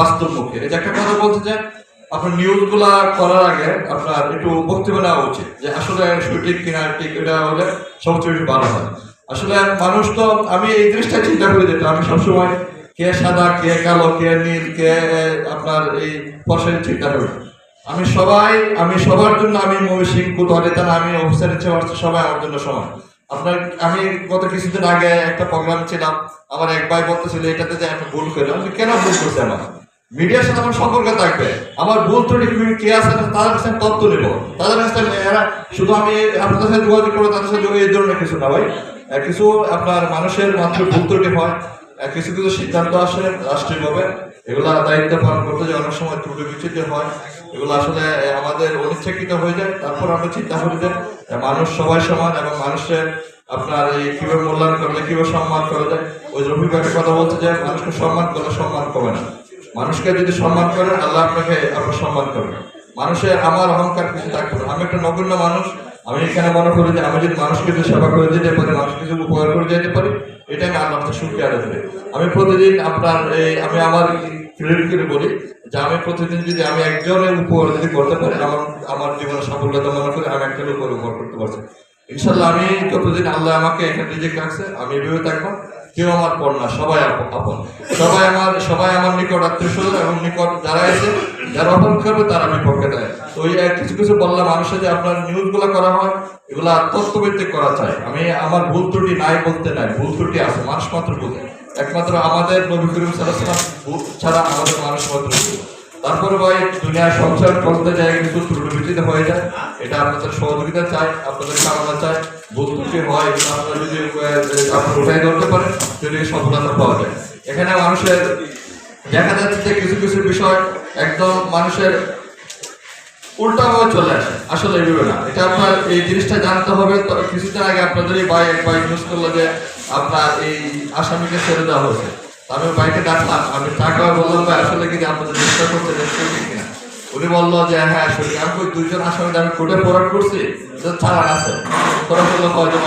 বাস্তবমুখী এই যে একটা কথা বলতে চাই, আপনার নিউজগুলা করার আগে আপনার একটু বক্তব্য নেওয়া উচিত যে আসলে সঠিক কিনা, ঠিক এটা হলে সবচেয়ে বেশি ভালো হয়। আসলে মানুষ তো, আমি এই জিনিসটা চিন্তা করে যেত আমি সবসময় কে সাদা, কে কালো, কে নীল, কে আপনার এই ফসলের চিন্তা করি। আমি সবাই, আমি সবার জন্য আমি ময়ূসিং কোতোয়ালি তারা আমি অফিসার ইচ্ছে সবাই আমার জন্য সমান। আপনার, আমি গত কিছুদিন আগে একটা প্রোগ্রাম ছিলাম, আমার এক ভাই বলতেছিল, এটাতে যে একটা ভুল করলাম কেন ভুল করছে আমার মিডিয়ার সাথে আমার সম্পর্ক থাকবে। আমার ভুল ত্রুটি কি- আছে, তাদের কাছে আমি তথ্য নেব। তাদের কাছে এরা শুধু আমি আপনাদের সাথে যোগাযোগ করব, তাদের সাথে এই ধরনের কিছু না ভাই। কিছু আপনার মানুষের মাত্র ভুল ত্রুটি হয় কিছু কিছু সিদ্ধান্ত আসে রাষ্ট্রীয়ভাবে। এগুলা দায়িত্ব পালন করতে যে অনেক সময় ত্রুটি বিচ্ছিন্ন হয়, এগুলো আসলে আমাদের অনিচ্ছাকৃত হয়ে যায়। তারপর আমরা চিন্তা করি যে মানুষ সবাই সমান এবং মানুষের আপনার এই কীভাবে মূল্যায়ন করলে, কীভাবে সম্মান করা যায়? ওই রফিক কথা বলতে যে, মানুষকে সম্মান করলে সম্মান কমে না। মানুষকে যদি সম্মান করেন, আল্লাহ আপনাকে আপনার সম্মান করবে। মানুষের আমার অহংকার কিছু থাকবে আমি একটা নগণ্য মানুষ। আমি এখানে মনে করি যে আমি যদি মানুষকে যদি সেবা করে দিতে পারি, মানুষকে যদি উপকার করে যেতে পারি এটা আমি আল্লাহ সুখী আরও করি। আমি প্রতিদিন আপনার এই, আমি আমার ক্রেডিট করে বলি যে আমি প্রতিদিন যদি আমি একজনের উপকার যদি করতে পারি, আমার আমার জীবনে সাফল্যতা মনে করি, আমি একজনের উপর উপকার করতে পারছি। ইনশাল্লাহ আমি যতদিন আল্লাহ আমাকে এখানে রিজেক্ট রাখছে, আমি এভাবে থাকব। কেউ আমার না সবাই আপন। সবাই আমার সবাই আমার নিকট আত্মীয় স্বজন এবং নিকট যারা আছে, যারা অপন করবে, তারা বিপক্ষে দেয়। তো ওই কিছু কিছু বললাম মানুষের যে আপনার নিউজগুলা করা হয়, এগুলা তথ্যভিত্তিক করা চাই। আমি আমার ভুল ত্রুটি নাই বলতে নাই, ভুল ত্রুটি আছে, মানুষ মাত্র বোঝে। একমাত্র আমাদের নবী করিম সাল্লাল্লাহু ভুল ছাড়া আমাদের মানুষ মাত্র বুঝে। তারপরে ভাই দুনিয়ার সংসার করতে যায় কিছু ত্রুটি বিচ্ছিন্ন হয়ে যায়। এটা আপনাদের সহযোগিতা চাই আপনাদের কামনা চাই। ত্রুটি হয় আপনারা যদি আহ, উঠাই ধরতে পারেন যদি সফলতা পাওয়া যায়। এখানে মানুষের দেখা যাচ্ছে কিছু কিছু বিষয় একদম মানুষের উল্টা ভাবে চলে আসে। আসলে এইভাবে না। এটা আপনার এই জিনিসটা জানতে হবে। কিছুদিন আগে আপনাদের এই ভাই এক ভাই নিউজ করল যে আপনার এই আসামিকে ছেড়ে দেওয়া হয়েছে। আমি ভাইকে ডাকলাম। আমি টাকা বললাম, ভাই, আসলে কি আপনাদের চেষ্টা চেষ্টা কিনা উনি বলল যে হ্যাঁ সত্যি আমি কই, দুইজন আসামি আমি কোর্টে ফরওয়ার্ড করছি? চালান আছে। কয়জন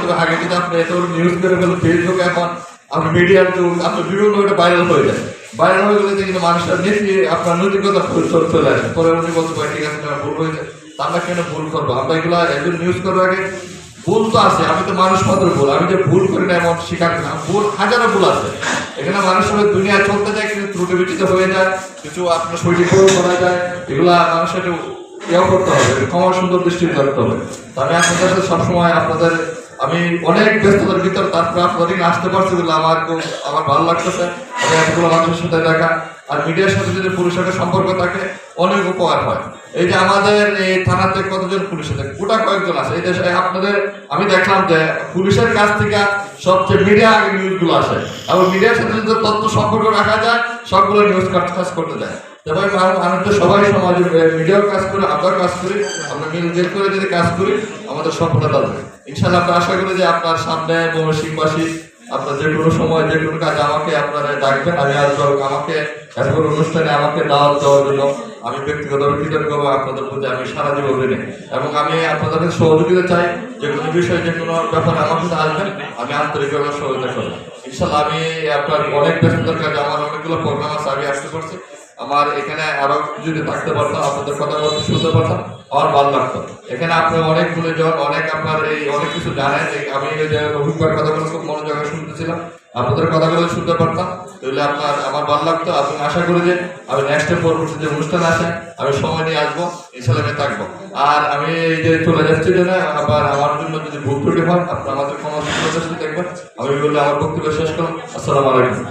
তো আগে যদি আপনি এত নিউজ করে ফেলো ফেসবুক এখন আপনি মিডিয়ার যুগ আপনি বিভিন্ন ভাইরাল হয়ে যায় ভাইরাল হয়ে গেলে কিন্তু মানুষের নীতি আপনার নৈতিকতা চলে আসে। পরে উনি বলতে পারে ঠিক আছে ভুল হয়েছে। আমরা কেন ভুল করব? আমরা এগুলো একজন নিউজ করার আগে ভুল তো আছে, আমি তো মানুষ মাত্র ভুল, আমি যে ভুল করি না এমন স্বীকার করি না ভুল হাজারো ভুল আছে। এখানে মানুষের দুনিয়া চলতে যায়, কিন্তু ত্রুটি বিচিত হয়ে যায়, কিছু আপনার প্রয়োগ করা যায়, এগুলা মানুষের ইয়েও করতে হবে ক্ষমা সুন্দর দৃষ্টি রাখতে হবে। তো আমি আপনাদের সাথে সবসময় আপনাদের, আমি অনেক ব্যস্ততার ভিতরে, তারপরে আপনাদের আসতে পারছি বলে আমার আমার ভালো লাগতেছে। আমি এতগুলো মানুষের সাথে দেখা আর মিডিয়ার সাথে যদি পুলিশের সাথে সম্পর্ক থাকে, অনেক উপকার হয়। এই যে আমাদের এই থানাতে কতজন পুলিশ আছে? গোটা কয়েকজন আছে। এই দেশে আপনাদের, আমি দেখলাম যে পুলিশের কাছ থেকে সবচেয়ে মিডিয়া আগে নিউজগুলো আসে। এবং মিডিয়ার সাথে যদি তথ্য সম্পর্ক রাখা যায়, সবগুলো নিউজ কাজ করতে যায়। আমি- তো সবাই সমাজে মিডিয়ার কাজ করে আমরাও কাজ করি। আমরা মিল করে যদি কাজ করি, আমাদের সফলতা হবে। ইনশাল্লাহ আমরা আশা করি যে আপনার সামনে মহসিংবাসী আপনার যে কোনো সময়, যে কোনো কাজ আমাকে আপনারা ডাকবেন, আমি আসব এবং আমাকে বড় অনুষ্ঠানে আমাকে দাওয়াত দেওয়ার জন্য আমি ব্যক্তিগতভাবে কৃতজ্ঞ আপনাদের প্রতি আমি সারা জীবন ঋণী। এবং আমি আপনাদের সহযোগিতা চাই, যে কোনো বিষয়ে, যে কোনো ব্যাপারে আমার সাথে আসবেন, আমি আন্তরিকভাবে সহযোগিতা করব। ইনশাল্লাহ আমি আপনার অনেক ব্যস্ততার কাজে আমার অনেকগুলো প্রোগ্রাম আছে, আমি আসতে পারছি। আমার এখানে আরও যদি থাকতে পারতাম, আপনাদের কথা বলতে শুনতে পারতাম, আমার ভালো লাগতো। এখানে আপনি অনেকগুলো জন, অনেক আপনার এই অনেক কিছু জানেন আমি যে রবিবার কথাগুলো খুব মনোযোগে শুনতেছিলাম, আপনাদের কথাগুলো শুনতে পারতাম, তাহলে আপনার আমার ভালো লাগতো। আপনি আশা করি যে আমি নেক্সট পরবর্তী যে অনুষ্ঠান আছে আমি সময় নিয়ে আসব ইনশাল্লাহ আমি থাকব। আর আমি এই যে চলে যাচ্ছি জন্য আবার আমার জন্য যদি ভুল ত্রুটি হয় আপনি আমাদের কোনো দেখবেন। আমি বললে আমার বক্তব্য শেষ করুন আসসালামু আলাইকুম।